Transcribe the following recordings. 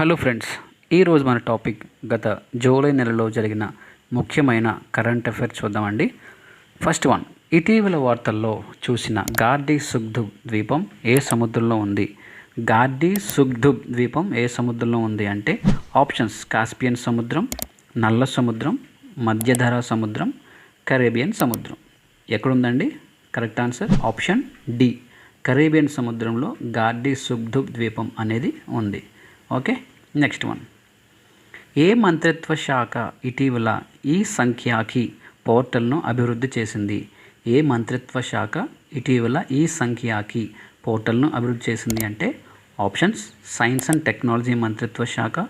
Hello friends ఈరోజు మన topic గత జూలై నెలలో జరిగిన ముఖ్యమైన కరెంట్ అఫైర్ చూద్దామండి. ఫస్ట్ వన్ ఇటీవల వార్తల్లో చూసిన గార్డీ సుగ్ధుబ్ ద్వీపం ఏ సముద్రంలో ఉంది? గార్డీ సుగ్ధుబ్ ద్వీపం ఏ సముద్రంలో ఉంది అంటే ఆప్షన్స్ కాస్పియన్ సముద్రం నల్ల సముద్రం మధ్యధరా సముద్రం కరేబియన్ సముద్రం. ఎక్కడుందండి? Correct answer option D. Caribbean సముద్రంలో గార్డీ సుగ్ధుబ్ ద్వీపం అనేది ఉంది. ఓకే? Next one. ఏ మంత్రిత్వ శాఖ ఇటీవల ఈ సంఖ్యాకి పోర్టల్ను అభివృద్ధి చేసింది? ఏ మంత్రిత్వ శాఖ ఇటీవల ఈ సంఖ్యాకి పోర్టల్ను అభివృద్ధి చేసింది అంటే ఆప్షన్స్ సైన్స్ అండ్ టెక్నాలజీ మంత్రిత్వ శాఖ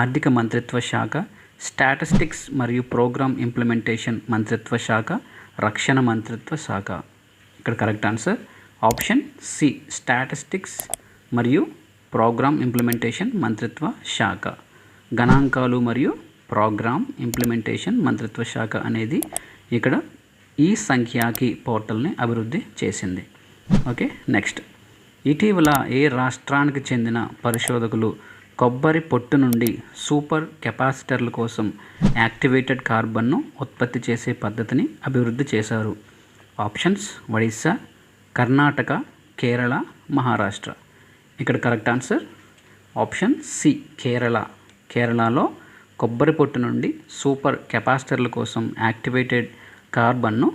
ఆర్థిక మంత్రిత్వ శాఖ స్టాటిస్టిక్స్ మరియు ప్రోగ్రామ్ ఇంప్లిమెంటేషన్ మంత్రిత్వ శాఖ రక్షణ మంత్రిత్వ శాఖ. ఇక్కడ correct answer. Option C statistics మరియు ప్రోగ్రామ్ ఇంప్లిమెంటేషన్ మంత్రిత్వ శాఖ. గణాంకాలు మరియు ప్రోగ్రామ్ ఇంప్లిమెంటేషన్ మంత్రిత్వ శాఖ అనేది ఇక్కడ ఈ సంఖ్యాకి పోర్టల్ని అభివృద్ధి చేసింది. Okay next. ఇటీవల ఏ రాష్ట్రానికి చెందిన పరిశోధకులు కొబ్బరి పొట్టు నుండి సూపర్ కెపాసిటర్ల కోసం యాక్టివేటెడ్ కార్బన్ను ఉత్పత్తి చేసే పద్ధతిని అభివృద్ధి చేశారు? ఆప్షన్స్ ఒడిస్సా కర్ణాటక కేరళ మహారాష్ట్ర. ఇక్కడ correct answer. Option C Kerala. కేరళలో కొబ్బరి పొట్టు నుండి సూపర్ కెపాసిటర్ల కోసం యాక్టివేటెడ్ కార్బన్ను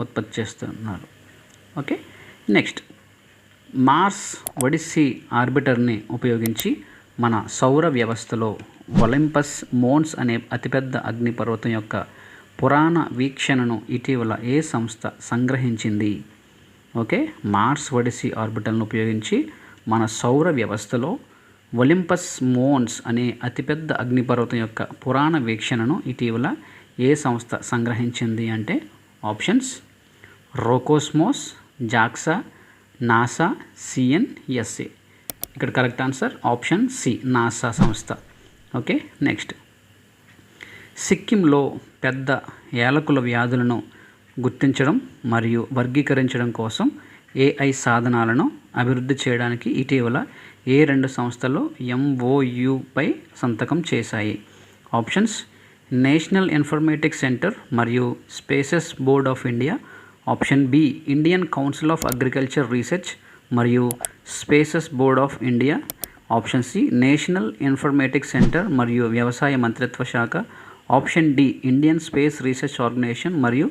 ఉత్పత్తి చేస్తున్నారు. Okay next. మార్స్ ఒడిస్సీ ఆర్బిటర్ని ఉపయోగించి మన సౌర వ్యవస్థలో ఒలింపస్ మోన్స్ అనే అతిపెద్ద అగ్నిపర్వతం యొక్క పురాణ వీక్షణను ఇటీవల ఏ సంస్థ సంగ్రహించింది? ఓకే మార్స్ ఒడిస్సీ ఆర్బిటల్ను ఉపయోగించి మన సౌర వ్యవస్థలో ఒలింపస్ మోన్స్ అనే అతిపెద్ద అగ్నిపర్వతం యొక్క పురాణ వీక్షణను ఇటీవల ఏ సంస్థ సంగ్రహించింది అంటే options Roscosmos JAXA NASA CNSA ఇక్కడ correct answer option C NASA సంస్థ. Okay next. సిక్కింలో పెద్ద ఏలకుల వ్యాధులను గుర్తించడం మరియు వర్గీకరించడం కోసం ఏఐ సాధనాలను అభివృద్ధి చేయడానికి ఇటీవల ఏ రెండు సంస్థలు ఎంఓయుపై సంతకం చేశాయి? ఆప్షన్స్ నేషనల్ ఇన్ఫర్మేటిక్ సెంటర్ మరియు spaces board of India. Option B Indian council of agriculture research మరియు spaces board of India. Option C national informatic centre మరియు వ్యవసాయ మంత్రిత్వ శాఖ. Option D Indian space research organisation మరియు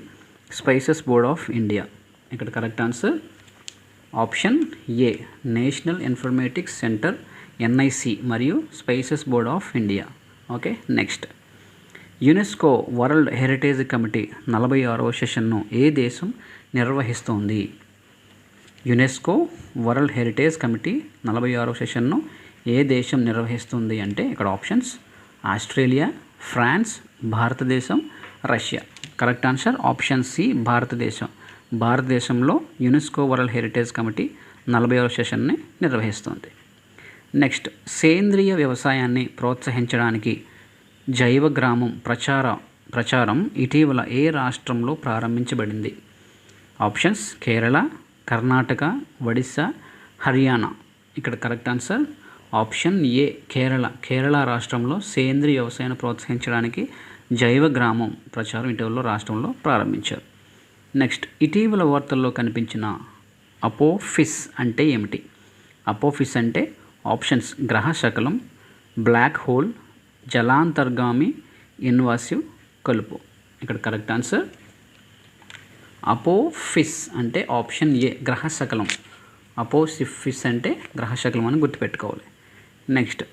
స్పైసెస్ బోర్డ్ ఆఫ్ ఇండియా. ఇక్కడ correct answer option A national informatics centre NIC మరియు spices board of India. Okay next. UNESCO world heritage committee నలభై ఆరవ సెషన్ను ఏ దేశం నిర్వహిస్తోంది? యునెస్కో వరల్డ్ హెరిటేజ్ కమిటీ నలభై ఆరవ సెషన్ను ఏ దేశం నిర్వహిస్తుంది అంటే ఇక్కడ ఆప్షన్స్ ఆస్ట్రేలియా ఫ్రాన్స్ భారతదేశం Russia. Correct answer option C భారతదేశం. భారతదేశంలో యునెస్కో వరల్డ్ హెరిటేజ్ కమిటీ నలభై సెషన్ని నిర్వహిస్తుంది. నెక్స్ట్ సేంద్రియ వ్యవసాయాన్ని ప్రోత్సహించడానికి జైవ గ్రామం ప్రచార ప్రచారం ఇటీవల ఏ రాష్ట్రంలో ప్రారంభించబడింది? ఆప్షన్స్ కేరళ కర్ణాటక ఒడిస్సా హర్యానా. ఇక్కడ correct answer option A Kerala. Kerala రాష్ట్రంలో సేంద్రియ వ్యవసాయాన్ని ప్రోత్సహించడానికి జైవ గ్రామం ప్రచారం ఇటీవల రాష్ట్రంలో ప్రారంభించారు. నెక్స్ట్ ఇటీవల వార్తల్లో కనిపించిన అపోఫిస్ అంటే ఏమిటి? అపోఫిస్ అంటే ఆప్షన్స్ గ్రహ శకలం బ్లాక్ హోల్ జలాంతర్గామి ఇన్వాసివ్ కలుపు. ఇక్కడ కరెక్ట్ ఆన్సర్ అపోఫిస్ అంటే ఆప్షన్ ఏ గ్రహ శకలం. అపోసిఫిస్ అంటే గ్రహ శకలం అని గుర్తుపెట్టుకోవాలి. నెక్స్ట్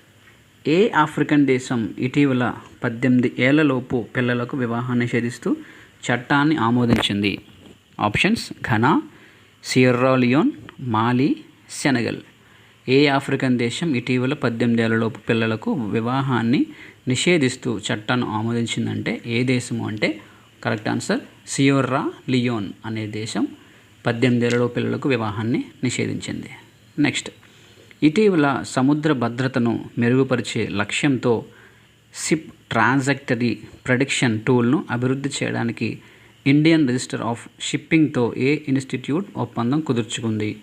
ఏ ఆఫ్రికన్ దేశం ఇటీవల పద్దెనిమిది ఏళ్ళలోపు పిల్లలకు వివాహాన్ని నిషేధిస్తూ చట్టాన్ని ఆమోదించింది? Options Ghana Sierra Leone Mali Senegal. ఏ ఆఫ్రికన్ దేశం ఇటీవల పద్దెనిమిది ఏళ్ళలోపు పిల్లలకు వివాహాన్ని నిషేధిస్తూ చట్టాన్ని ఆమోదించిందంటే ఏ దేశము అంటే? కరెక్ట్ ఆన్సర్ సియోర్రా లియోన్ అనే దేశం పద్దెనిమిది ఏళ్ళలో పిల్లలకు వివాహాన్ని నిషేధించింది. నెక్స్ట్ ఇటీవల సముద్ర భద్రతను మెరుగుపరిచే లక్ష్యంతో సిప్ ట్రాన్సాక్టరీ ప్రొడిక్షన్ టూల్ను అభివృద్ధి చేయడానికి ఇండియన్ రిజిస్టర్ ఆఫ్ షిప్పింగ్తో ఏ ఇన్స్టిట్యూట్ ఒప్పందం కుదుర్చుకుంది?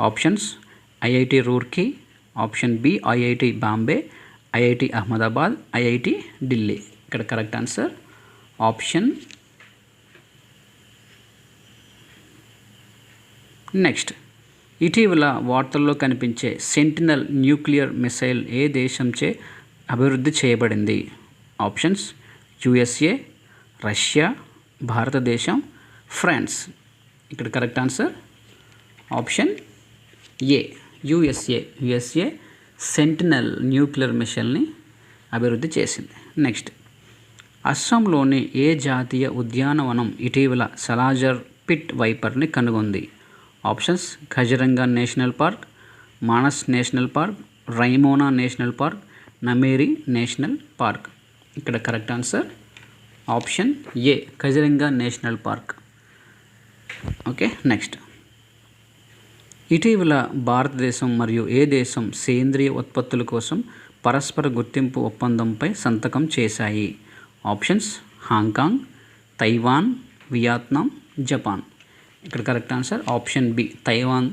Options IIT Roorkee option B IIT Bombay IIT Ahmedabad IIT Delhi. ఇక్కడ కరెక్ట్ ఆన్సర్. Option next. ఇటీవల వార్తల్లో కనిపించే సెంటినల్ న్యూక్లియర్ మిసైల్ ఏ దేశంచే అభివృద్ధి చేయబడింది? ఆప్షన్స్ యుఎస్ఏ రష్యా భారతదేశం ఫ్రాన్స్. ఇక్కడ correct answer? Option A USA. USA sentinel nuclear మిషన్ని అభివృద్ధి చేసింది. నెక్స్ట్ అస్సాంలోని ఏ జాతీయ ఉద్యానవనం ఇటీవల సలాజర్ పిట్ వైపర్ని కనుగొంది? Options Kaziranga national park Manas national park Raimona national park Nameri national park. ఇక్కడ correct answer option A Kaziranga national park. Okay next. ఇటీవల భారతదేశం మరియు ఏ దేశం సేంద్రియ ఉత్పత్తుల కోసం పరస్పర గుర్తింపు ఒప్పందంపై సంతకం చేశాయి? Options Hong Kong Taiwan Vietnam Japan. ఇక్కడ correct answer option B Taiwan.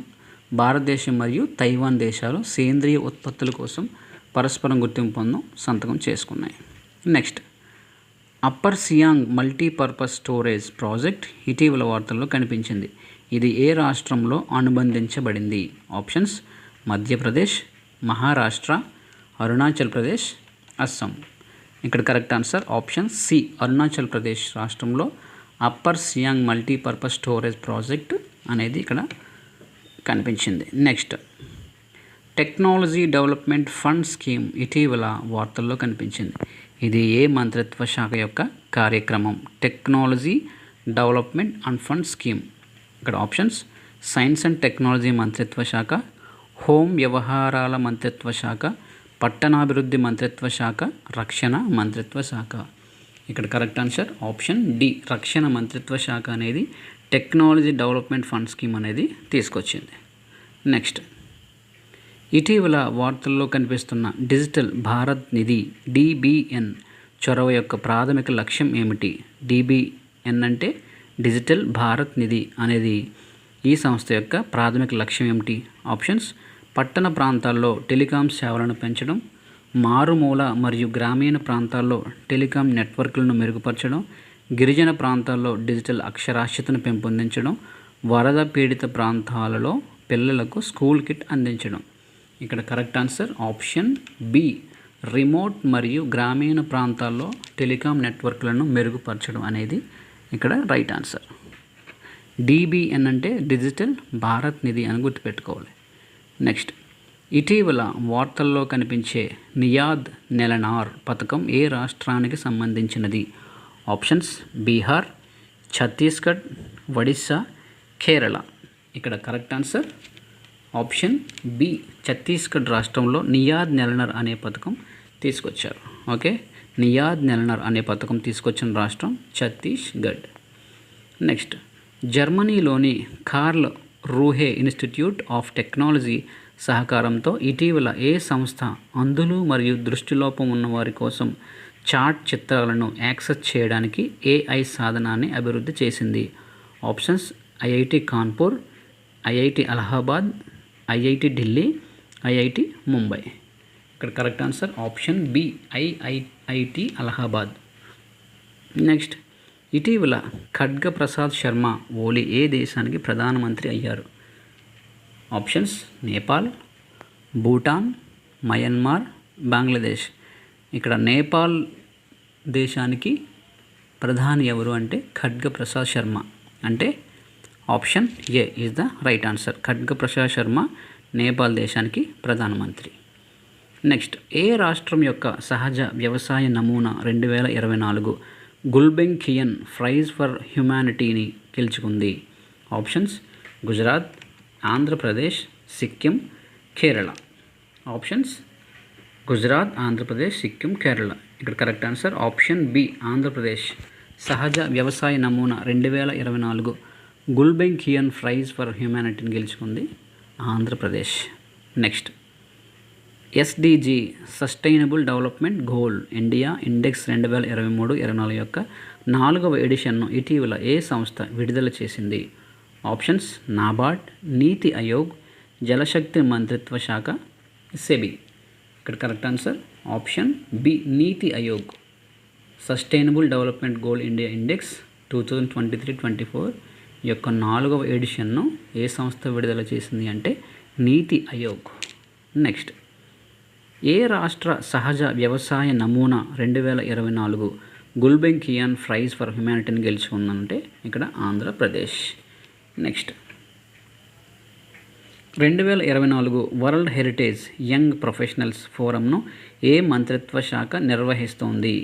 భారతదేశం మరియు తైవాన్ దేశాలు సేంద్రియ ఉత్పత్తుల కోసం పరస్పరం గుర్తింపు పొందం సంతకం చేసుకున్నాయి. Next. Upper Siang multipurpose storage project ఇటీవల వార్తల్లో కనిపించింది. ఇది ఏ రాష్ట్రంలో అనుబంధించబడింది? ఆప్షన్స్ మధ్యప్రదేశ్ మహారాష్ట్ర అరుణాచల్ ప్రదేశ్ అస్సాం. ఇక్కడ correct answer option C Arunachal Pradesh రాష్ట్రంలో upper Siang multipurpose storage project అనేది ఇక్కడ కనిపించింది. Next technology development fund scheme ఇటీవల వార్తల్లో కనిపించింది. ఇది ఏ మంత్రిత్వ శాఖ యొక్క కార్యక్రమం? Technology development and fund scheme. ఇక్కడ ఆప్షన్స్. సైన్స్ అండ్ టెక్నాలజీ మంత్రిత్వ శాఖ హోమ్ వ్యవహారాల మంత్రిత్వ శాఖ పట్టణాభివృద్ధి మంత్రిత్వ శాఖ రక్షణ మంత్రిత్వ శాఖ. ఇక్కడ కరెక్ట్ ఆన్సర్ ఆప్షన్ డి. రక్షణ మంత్రిత్వ శాఖ అనేది టెక్నాలజీ డెవలప్మెంట్ ఫండ్ స్కీమ్ అనేది తీసుకొచ్చింది. నెక్స్ట్. ఇటీవల వార్తల్లో కనిపిస్తున్న డిజిటల్ భారత్ నిధి డిబిఎన్ చొరవ యొక్క ప్రాథమిక లక్ష్యం ఏమిటి? డిబిఎన్ అంటే డిజిటల్ భారత్ నిధి అనేది ఈ సంస్థ యొక్క ప్రాథమిక లక్ష్యం ఏమిటి? ఆప్షన్స్ పట్టణ ప్రాంతాల్లో టెలికాం సేవలను పెంచడం మారుమూల మరియు గ్రామీణ ప్రాంతాల్లో టెలికాం నెట్వర్క్లను మెరుగుపరచడం గిరిజన ప్రాంతాల్లో డిజిటల్ అక్షరాస్యతను పెంపొందించడం వరద పీడిత ప్రాంతాలలో పిల్లలకు స్కూల్ కిట్ అందించడం. ఇక్కడ correct answer option B. Remote మరియు గ్రామీణ ప్రాంతాల్లో టెలికాం నెట్వర్క్లను మెరుగుపరచడం అనేది ఇక్కడ రైట్ ఆన్సర్. డిబిఎన్ అంటే డిజిటల్ భారత్ నిధి అని గుర్తుపెట్టుకోవాలి. నెక్స్ట్ ఇటీవల వార్తల్లో కనిపించే నియాద్ నెలనార్ పథకం ఏ రాష్ట్రానికి సంబంధించినది? ఆప్షన్స్ బీహార్ ఛత్తీస్గఢ్ ఒడిస్సా కేరళ. ఇక్కడ correct answer option B Chhattisgarh రాష్ట్రంలో నియాద్ నెలనర్ అనే పథకం తీసుకొచ్చారు. ఓకే? నియాద్ నెలనర్ అనే పథకం తీసుకొచ్చిన రాష్ట్రం ఛత్తీస్గఢ్. నెక్స్ట్ జర్మనీలోని Karlsruhe institute of technology సహకారంతో ఇటీవల ఏ సంస్థ అంధులు మరియు దృష్టిలోపం ఉన్నవారి కోసం చాట్ చిత్రాలను యాక్సెస్ చేయడానికి ఏఐ సాధనాన్ని అభివృద్ధి చేసింది? Options IIT Kanpur IIT Allahabad IIT Delhi IIT Mumbai. ఇక్కడ correct answer option B IIIT Allahabad. Next ఇటీవల ఖడ్గ ప్రసాద్ శర్మ ఓలీ ఏ దేశానికి ప్రధానమంత్రి అయ్యారు? Options Nepal Bhutan Myanmar Bangladesh. ఇక్కడ నేపాల్ దేశానికి ప్రధాని ఎవరు అంటే ఖడ్గ ప్రసాద్ శర్మ. అంటే option A is the right answer. Khadga Prasad Sharma Nepal దేశానికి ప్రధానమంత్రి. నెక్స్ట్ ఏ రాష్ట్రం యొక్క సహజ వ్యవసాయ నమూనా రెండు వేల ఇరవై నాలుగు గుల్బెంకియన్ ప్రైజ్ ఫర్ హ్యుమానిటీని గెలుచుకుంది? ఆప్షన్స్ గుజరాత్ ఆంధ్రప్రదేశ్ సిక్కిం కేరళ. ఆప్షన్స్ గుజరాత్ ఆంధ్రప్రదేశ్ సిక్కిం కేరళ. ఇక్కడ correct answer option B Andhra Pradesh. సహజ వ్యవసాయ నమూనా రెండు వేల ఇరవై నాలుగు గుల్బెంకియన్ ప్రైజ్ ఫర్ హ్యుమానిటీని గెలుచుకుంది Andhra Pradesh. Next. SDG sustainable development goal India index రెండు వేల ఇరవై మూడు ఇరవై నాలుగు యొక్క నాలుగవ ఎడిషన్ను ఇటీవల ఏ సంస్థ విడుదల చేసింది? ఆప్షన్స్ నాబార్డ్ నీతి ఆయోగ్ జలశక్తి మంత్రిత్వ శాఖ సెబి. ఇక్కడ correct answer. Option B NITI Aayog. Sustainable development goal India index two thousand twenty three twenty four. యొక్క నాలుగవ ఎడిషన్ను ఏ సంస్థ విడుదల చేసింది అంటే నీతి ఆయోగ్. నెక్స్ట్ ఏ రాష్ట్ర సహజ వ్యవసాయ నమూనా రెండు వేల ఇరవై నాలుగు గుల్బెంగ్ కియాన్ ప్రైజ్ ఫర్ హ్యుమానిటీని గెలుచుకుందంటే ఇక్కడ ఆంధ్రప్రదేశ్. నెక్స్ట్ రెండు వేల ఇరవై నాలుగు వరల్డ్ హెరిటేజ్ యంగ్ ప్రొఫెషనల్స్ ఫోరంను ఏ మంత్రిత్వ శాఖ నిర్వహిస్తోంది?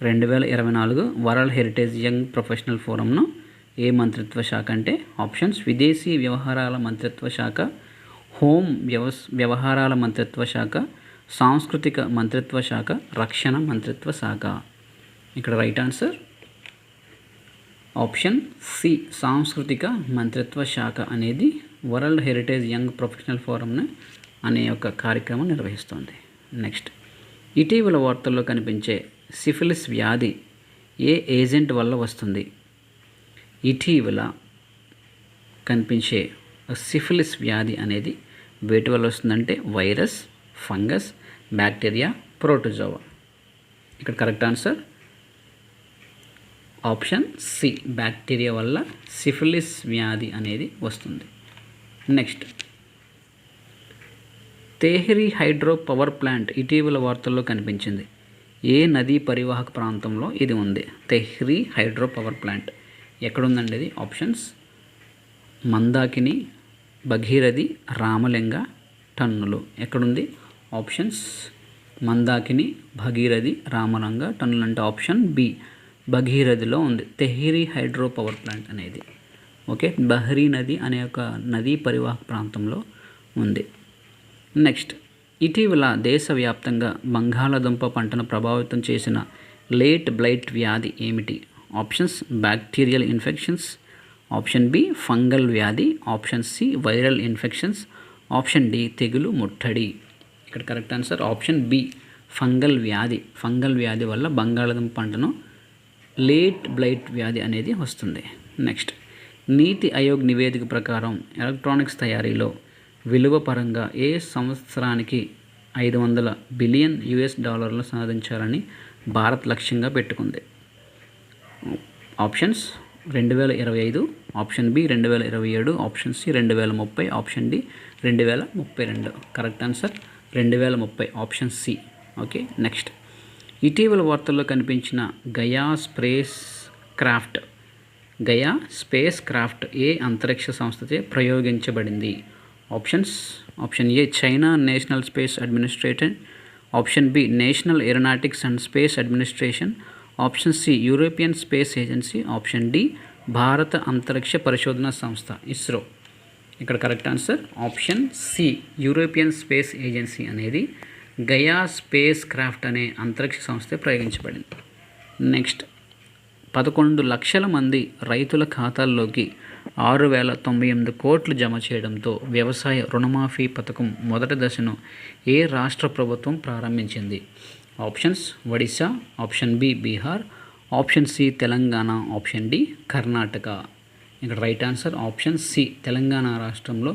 రెండు వేల ఇరవై నాలుగు వరల్డ్ హెరిటేజ్ యంగ్ ప్రొఫెషనల్ ఫోరంను ఏ మంత్రిత్వ శాఖ అంటే ఆప్షన్స్. విదేశీ వ్యవహారాల మంత్రిత్వ శాఖ హోం వ్యవస్ వ్యవహారాల మంత్రిత్వ శాఖ సాంస్కృతిక మంత్రిత్వ శాఖ రక్షణ మంత్రిత్వ శాఖ. ఇక్కడ రైట్ ఆన్సర్? ఆప్షన్ సి సాంస్కృతిక మంత్రిత్వ శాఖ అనేది వరల్డ్ హెరిటేజ్ యంగ్ ప్రొఫెషనల్ ఫోరంను అనే ఒక కార్యక్రమం నిర్వహిస్తోంది. నెక్స్ట్ ఇటీవల వార్తల్లో కనిపించే సిఫిలిస్ వ్యాధి ఏ ఏజెంట్ వల్ల వస్తుంది? ఇటీవల కనిపించే సిఫిలిస్ వ్యాధి అనేది వేటి వల్ల వస్తుందంటే వైరస్ ఫంగస్ బ్యాక్టీరియా ప్రోటోజోవా. ఇక్కడ correct answer? Option C bacteria వల్ల సిఫిలిస్ వ్యాధి అనేది వస్తుంది. Next. Tehri hydro power plant ఇటీవల వార్తల్లో కనిపించింది. ఏ నదీ పరివాహక ప్రాంతంలో ఇది ఉంది? Tehri hydro power plant. ఎక్కడుందండి ఇది? ఆప్షన్స్ మందాకిని భగీరథి రామలింగ టన్నులు. ఎక్కడుంది? ఆప్షన్స్ మందాకిని భగీరథి రామలింగ టన్నులు అంటే ఆప్షన్ బి భగీరథిలో ఉంది. తెహ్రీ హైడ్రో పవర్ ప్లాంట్ అనేది. ఓకే? బహ్రీ నది అనే ఒక నదీ పరివాహక ప్రాంతంలో ఉంది. నెక్స్ట్ ఇటీవల దేశవ్యాప్తంగా బంగాళాదుంప పంటను ప్రభావితం చేసిన లేట్ బ్లైట్ వ్యాధి ఏమిటి? Options bacterial infections option B fungal వ్యాధి option C viral infections option D తెగులు ముట్టడి. ఇక్కడ correct answer option B fungal వ్యాధి. ఫంగల్ వ్యాధి వల్ల బంగాళాదుంప పంటను లేట్ బ్లైట్ వ్యాధి అనేది వస్తుంది. నెక్స్ట్ నీతి ఆయోగ్ నివేదిక ప్రకారం ఎలక్ట్రానిక్స్ తయారీలో విలువ పరంగా ఏ సంవత్సరానికి ఐదు వందల బిలియన్ యుఎస్ డాలర్లు సాధించాలని భారత్ లక్ష్యంగా పెట్టుకుంది. ఆప్షన్స్ రెండు వేల ఇరవై ఐదు ఆప్షన్ బి రెండు వేల ఇరవై ఏడు ఆప్షన్ సి రెండు వేల ముప్పై ఆప్షన్ డి రెండు వేల ముప్పై రెండు. కరెక్ట్ ఆన్సర్ రెండు వేల ముప్పై ఆప్షన్ సి. Okay next. ఇటీవల వార్తల్లో కనిపించిన Gaia spacecraft. Gaia spacecraft ఏ అంతరిక్ష సంస్థచే ప్రయోగించబడింది? Options option A China national space administration option B national aeronautics and space administration option C European space agency. Option D భారత అంతరిక్ష పరిశోధన సంస్థ ఇస్రో. ఇక్కడ correct answer option C European space agency అనేది Gaia space craft అనే అంతరిక్ష సంస్థ ప్రయోగించబడింది. Next పదకొండు లక్షల మంది రైతుల ఖాతాల్లోకి ఆరు వేల తొంభై ఎనిమిది కోట్లు జమ చేయడంతో వ్యవసాయ రుణమాఫీ పథకం మొదటి దశను ఏ రాష్ట్ర ప్రభుత్వం ప్రారంభించింది? Options Odisha option B Bihar option C Telangana option D Karnataka. ఇక్కడ right answer option C Telangana రాష్ట్రంలో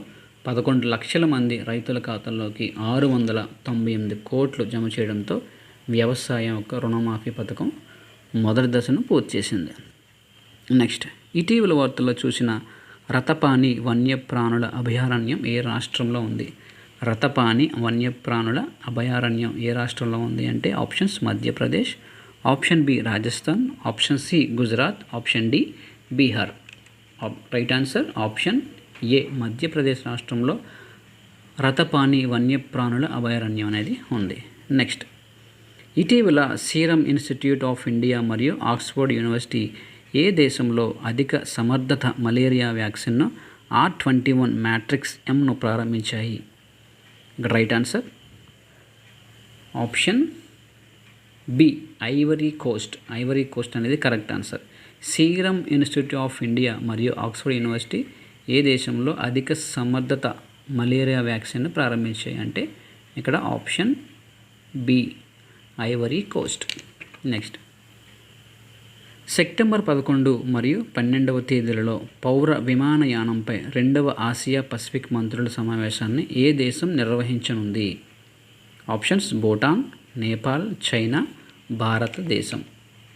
పదకొండు లక్షల మంది రైతుల ఖాతాల్లోకి ఆరు వందల తొంభై ఎనిమిది కోట్లు జమ చేయడంతో వ్యవసాయం యొక్క రుణమాఫీ పథకం మొదటి దశను పూర్తి చేసింది. నెక్స్ట్ ఇటీవల వార్తల్లో చూసిన రతపాని వన్యప్రాణుల అభయారణ్యం ఏ రాష్ట్రంలో ఉంది? రతపాని వన్యప్రాణుల అభయారణ్యం ఏ రాష్ట్రంలో ఉంది అంటే options Madhya Pradesh option B Rajasthan option C Gujarat option D Bihar. Right answer option A Madhya Pradesh రాష్ట్రంలో రతపాని వన్యప్రాణుల అభయారణ్యం అనేది ఉంది. నెక్స్ట్. ఇటీవల సీరం ఇన్స్టిట్యూట్ ఆఫ్ ఇండియా మరియు ఆక్స్ఫర్డ్ యూనివర్సిటీ ఏ దేశంలో అధిక సమర్థత మలేరియా వ్యాక్సిన్ను ఆర్ ట్వంటీ వన్ మ్యాట్రిక్స్ ఎంను ప్రారంభించాయి? Right answer option B Ivory Coast Ivory Coast అనేది correct answer serum institute of India మరియు ఆక్స్ఫర్డ్ యూనివర్సిటీ ఏ దేశంలో అధిక సమర్థత మలేరియా వ్యాక్సిన్ను ప్రారంభించాయి? అంటే ఇక్కడ option B Ivory Coast next September పదకొండు మరియు పన్నెండవ తేదీలలో పౌర విమానయానంపై రెండవ ఆసియా పసిఫిక్ మంత్రుల సమావేశాన్ని ఏ దేశం నిర్వహించనుంది? ఆప్షన్స్ భూటాన్ నేపాల్ చైనా భారతదేశం.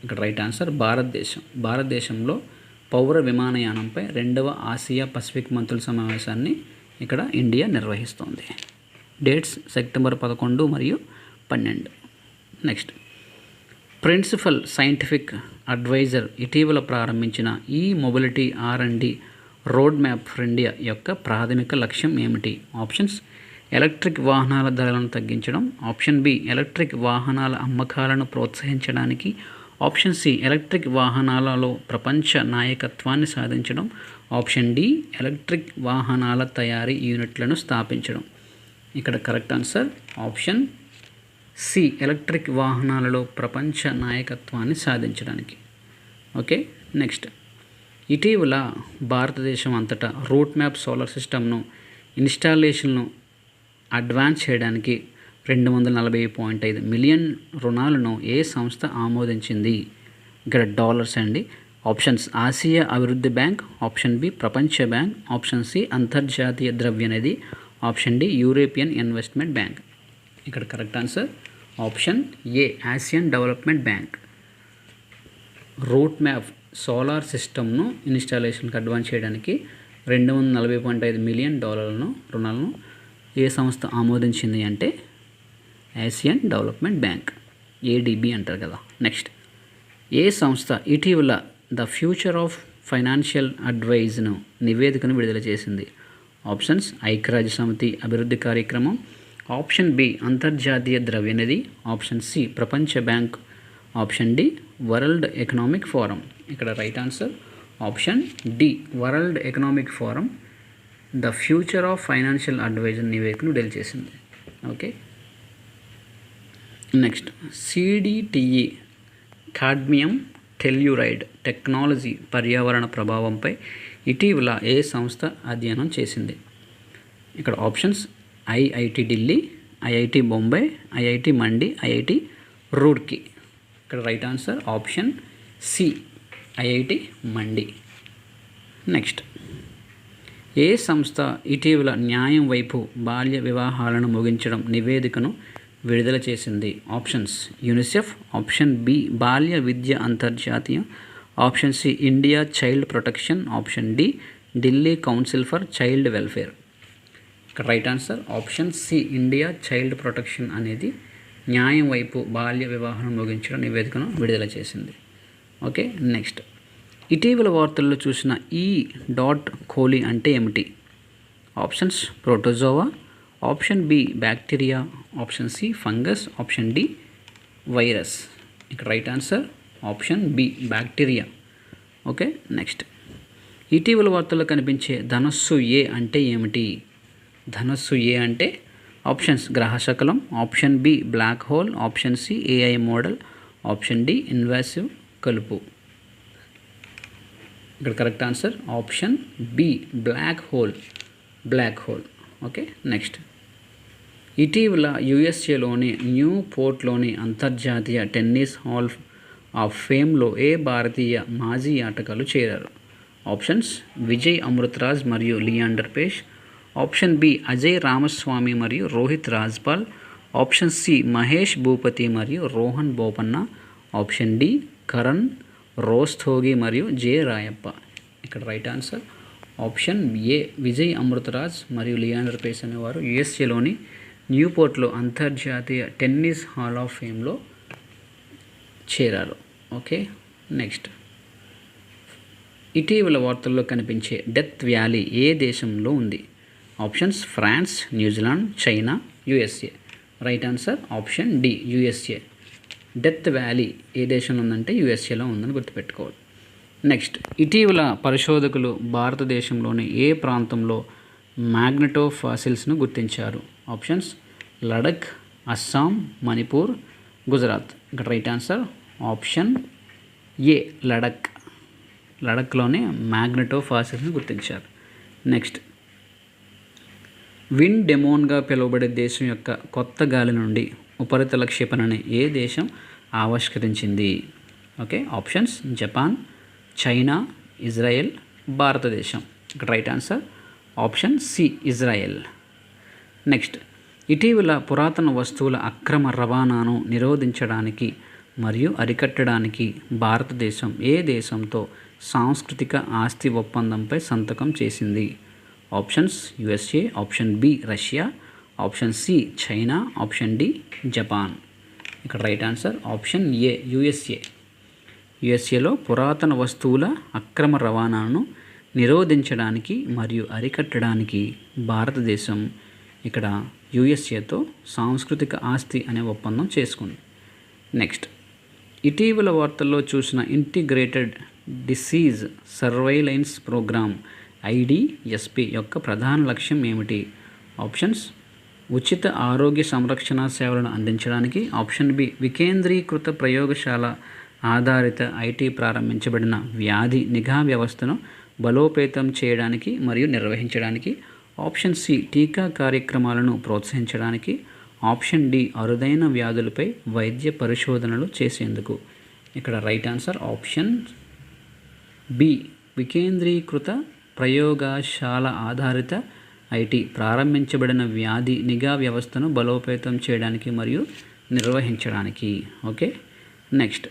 ఇక్కడ రైట్ ఆన్సర్ భారతదేశం. భారతదేశంలో పౌర విమానయానంపై రెండవ ఆసియా పసిఫిక్ మంత్రుల సమావేశాన్ని ఇక్కడ ఇండియా నిర్వహిస్తోంది. డేట్స్ సెప్టెంబర్ పదకొండు మరియు పన్నెండు. నెక్స్ట్. ప్రిన్సిపల్ సైంటిఫిక్ అడ్వైజర్ ఇటీవల ప్రారంభించిన e mobility R and D road map for India యొక్క ప్రాథమిక లక్ష్యం ఏమిటి? ఆప్షన్స్. ఎలక్ట్రిక్ వాహనాల ధరలను తగ్గించడం. ఆప్షన్ బి ఎలక్ట్రిక్ వాహనాల అమ్మకాలను ప్రోత్సహించడానికి. ఆప్షన్ సి ఎలక్ట్రిక్ వాహనాలలో ప్రపంచ నాయకత్వాన్ని సాధించడం. ఆప్షన్ డి ఎలక్ట్రిక్ వాహనాల తయారీ యూనిట్లను స్థాపించడం. ఇక్కడ correct answer option C electric వాహనాలలో ప్రపంచ నాయకత్వాన్ని సాధించడానికి. Okay next. ఇటీవల భారతదేశం అంతటా రూట్ మ్యాప్ సోలార్ సిస్టమ్ను ఇన్స్టాలేషన్ను అడ్వాన్స్ చేయడానికి రెండు వందల నలభై పాయింట్ ఐదు మిలియన్ రుణాలను ఏ సంస్థ ఆమోదించింది? ఇక్కడ డాలర్స్ అండి. ఆప్షన్స్ ఆసియా అభివృద్ధి బ్యాంక్ ఆప్షన్ బి ప్రపంచ బ్యాంక్ ఆప్షన్ సి అంతర్జాతీయ ద్రవ్యనిధి option D European investment bank. ఇక్కడ correct answer. Option A Asian development bank. Route map solar సిస్టమ్ను ఇన్స్టాలేషన్కి అడ్వాన్స్ చేయడానికి రెండు వందల నలభై పాయింట్ ఐదు మిలియన్ డాలర్లను రుణాలను ఏ సంస్థ ఆమోదించింది అంటే ఆసియన్ డెవలప్మెంట్ బ్యాంక్ ఏడిబి అంటారు కదా. నెక్స్ట్ ఏ సంస్థ ఇటీవల ద ఫ్యూచర్ ఆఫ్ ఫైనాన్షియల్ అడ్వైజ్ను నివేదికను విడుదల చేసింది? ఆప్షన్స్ ఐక్యరాజ్య సమితి అభివృద్ధి కార్యక్రమం ఆప్షన్ బి అంతర్జాతీయ ద్రవ్యనిధి ఆప్షన్ సి ప్రపంచ bank option D world economic forum. ఇక్కడ right answer option D world economic forum. The future of financial adviser నివేదికను డెల్ చేసింది. Okay? Next CDTE cadmium telluride technology పర్యావరణ ప్రభావంపై ఇటీవల ఏ సంస్థ అధ్యయనం చేసింది? ఇక్కడ options IIT Delhi IIT Bombay IIT Mandi IIT Roorkee ఇక్కడ right answer option C IIT Mandi. Next. ఏ సంస్థ ఇటీవల న్యాయం వైపు బాల్య వివాహాలను ముగించడం నివేదికను విడుదల చేసింది? ఆప్షన్స్ యూనిసెఫ్ ఆప్షన్ బి బాల్య విద్య అంతర్జాతీయ option C India child protection option D Delhi council for child welfare. ఇక్కడ right answer option C India child protection అనేది న్యాయం వైపు బాల్య వివాహం ముగించడం నివేదికను విడుదల చేసింది. ఓకే నెక్స్ట్ ఇటీవల వార్తల్లో చూసిన ఈ డాట్ కోలి అంటే ఏమిటి? Options protozoa option B bacteria option C fungus option D virus ఇక్కడ right answer option B bacteria okay next ఇటీవల వార్తల్లో కనిపించే ధనస్సు ఏ అంటే ఏమిటి? ధనస్సు ఏ అంటే options గ్రహశకలం option B black hole option C AI model option D invasive కలుపు. ఇక్కడ correct answer option B black hole black hole. Okay next. ఇటీవల యుఎస్ఏలోని న్యూ పోర్ట్లోని అంతర్జాతీయ టెన్నిస్ హాల్ ఆఫ్ ఫేమ్లో ఏ భారతీయ మాజీ ఆటగాళ్ళు చేరారు? ఆప్షన్స్ విజయ్ అమృతరాజ్ మరియు లియాండర్ పేష్ ఆప్షన్ బి అజయ్ రామస్వామి మరియు రోహిత్ రాజ్పాల్. ఆప్షన్ సి మహేష్ భూపతి మరియు రోహన్ బోపన్న. ఆప్షన్ డి కరణ్ రోస్తోగి మరియు జే రాయప్ప. ఇక్కడ right answer. Option A Vijay Amritraj మరియు లియాండర్ పేస్ అనేవారు యుఎస్ఏలోని న్యూపోర్ట్లో అంతర్జాతీయ టెన్నిస్ హాల్ ఆఫ్ ఫేమ్లో చేరారు. Okay next. ఇటీవల వార్తల్లో కనిపించే డెత్ వ్యాలీ ఏ దేశంలో ఉంది? Options France New Zealand China USA. Right answer option D USA. Death valley ఏ దేశంలో ఉందంటే యుఎస్ఏలో ఉందని గుర్తుపెట్టుకోవాలి. నెక్స్ట్ ఇటీవల పరిశోధకులు భారతదేశంలోని ఏ ప్రాంతంలో మ్యాగ్నెటో ఫాసిల్స్ను గుర్తించారు? ఆప్షన్స్ లడక్ అస్సాం మణిపూర్ గుజరాత్. ఇక్కడ right answer option A Ladakh లడక్లోనే magneto ఫాసిల్స్ని గుర్తించారు. నెక్స్ట్ విన్ డెమోన్గా పిలువబడే దేశం యొక్క కొత్త గాలి నుండి ఉపరితల క్షిపణిని ఏ దేశం ఆవిష్కరించింది? Okay options Japan China Israel భారతదేశం. ఇక్కడ right answer option C Israel. Next ఇటీవల పురాతన వస్తువుల అక్రమ రవాణాను నిరోధించడానికి మరియు అరికట్టడానికి భారతదేశం ఏ దేశంతో సాంస్కృతిక ఆస్తి ఒప్పందంపై సంతకం చేసింది? Options USA option B Russia option C China option D Japan ఇక్కడ right answer option A USA యుఎస్ఏలో పురాతన వస్తువుల అక్రమ రవాణాను నిరోధించడానికి మరియు అరికట్టడానికి భారతదేశం ఇక్కడ యుఎస్ఏతో సాంస్కృతిక ఆస్తి అనే ఒప్పందం చేసుకుంది. నెక్స్ట్ ఇటీవల వార్తల్లో చూసిన integrated disease surveillance program IDSP యొక్క ప్రధాన లక్ష్యం ఏమిటి? ఆప్షన్స్. ఉచిత ఆరోగ్య సంరక్షణ సేవలను అందించడానికి ఆప్షన్ బి వికేంద్రీకృత ప్రయోగశాల ఆధారిత ఐటీ ప్రారంభించబడిన వ్యాధి నిఘా వ్యవస్థను బలోపేతం చేయడానికి మరియు నిర్వహించడానికి ఆప్షన్ సి టీకా కార్యక్రమాలను ప్రోత్సహించడానికి ఆప్షన్ డి అరుదైన వ్యాధులపై వైద్య పరిశోధనలు చేసేందుకు. ఇక్కడ రైట్ ఆన్సర్ ఆప్షన్ బి వికేంద్రీకృత ప్రయోగశాల ఆధారిత ఐటీ ప్రారంభించబడిన వ్యాధి నిఘా వ్యవస్థను బలోపేతం చేయడానికి మరియు నిర్వహించడానికి. ఓకే? నెక్స్ట్.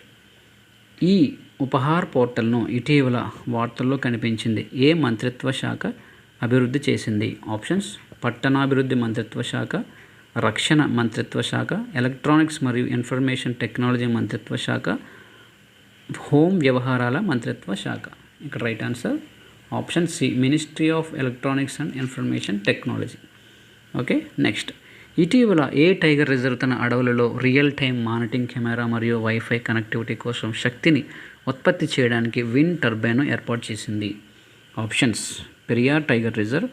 ఈ ఉపహార్ పోర్టల్ను ఇటీవల వార్తల్లో కనిపించింది. ఏ మంత్రిత్వ శాఖ అభివృద్ధి చేసింది? ఆప్షన్స్. పట్టణాభివృద్ధి మంత్రిత్వ శాఖ రక్షణ మంత్రిత్వ శాఖ ఎలక్ట్రానిక్స్ మరియు ఇన్ఫర్మేషన్ టెక్నాలజీ మంత్రిత్వ శాఖ హోమ్ వ్యవహారాల మంత్రిత్వ శాఖ. ఇక్కడ right answer. Option C ministry of electronics and information technology. Okay next. ఇటీవల ఏ టైగర్ రిజర్వ్ తన అడవులలో రియల్ టైమ్ మానిటరింగ్ కెమెరా మరియు వైఫై కనెక్టివిటీ కోసం శక్తిని ఉత్పత్తి చేయడానికి విన్ టర్బైన్ను ఏర్పాటు చేసింది? Options Periyar tiger reserve.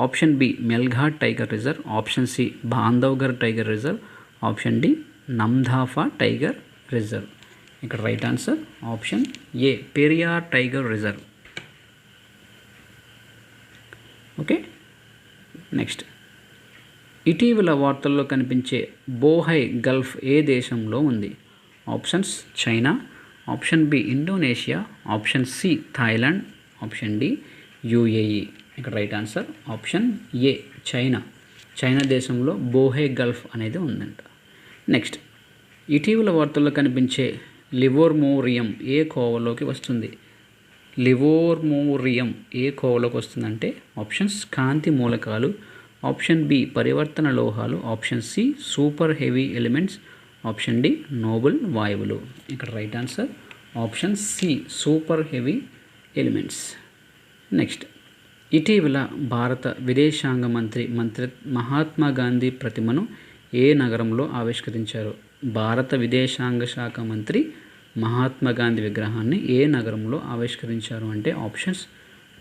Option B Melghat tiger reserve. Option C Bandhavgarh tiger reserve. Option D Namdapha tiger reserve. ఇక్కడ right answer option A Periyar tiger reserve. Okay? Next. ఇటీవల వార్తల్లో కనిపించే బోహై గల్ఫ్ ఏ దేశంలో ఉంది? Options China option B Indonesia option C Thailand option D UAE. ఇక్కడ right answer option A China. China దేశంలో Bohai Gulf అనేది ఉందంట. నెక్స్ట్. ఇటీవల వార్తల్లో కనిపించే లివోర్మోరియం ఏ కోవలోకి వస్తుంది? లివోర్మోరియం ఏ కోవలోకి వస్తుందంటే ఆప్షన్స్ కాంతి మూలకాలు ఆప్షన్ బి పరివర్తన లోహాలు option C super heavy elements option D noble వాయువులు. ఇక్కడ right answer option C super heavy elements. Next ఇటీవల భారత విదేశాంగ మంత్రి మంత్రి మహాత్మా గాంధీ ప్రతిమను ఏ నగరంలో ఆవిష్కరించారు? భారత విదేశాంగ శాఖ మంత్రి మహాత్మా గాంధీ విగ్రహాన్ని ఏ నగరంలో ఆవిష్కరించారు అంటే options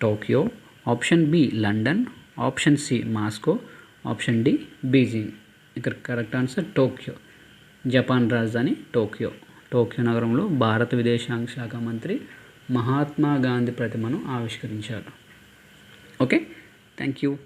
Tokyo option B London option C Moscow option D Beijing. ఇక్కడ కరెక్ట్ ఆన్సర్ టోక్యో. జపాన్ రాజధాని టోక్యో. టోక్యో నగరంలో భారత విదేశాంగ శాఖ మంత్రి మహాత్మా గాంధీ ప్రతిమను ఆవిష్కరించారు. ఓకే? Thank you.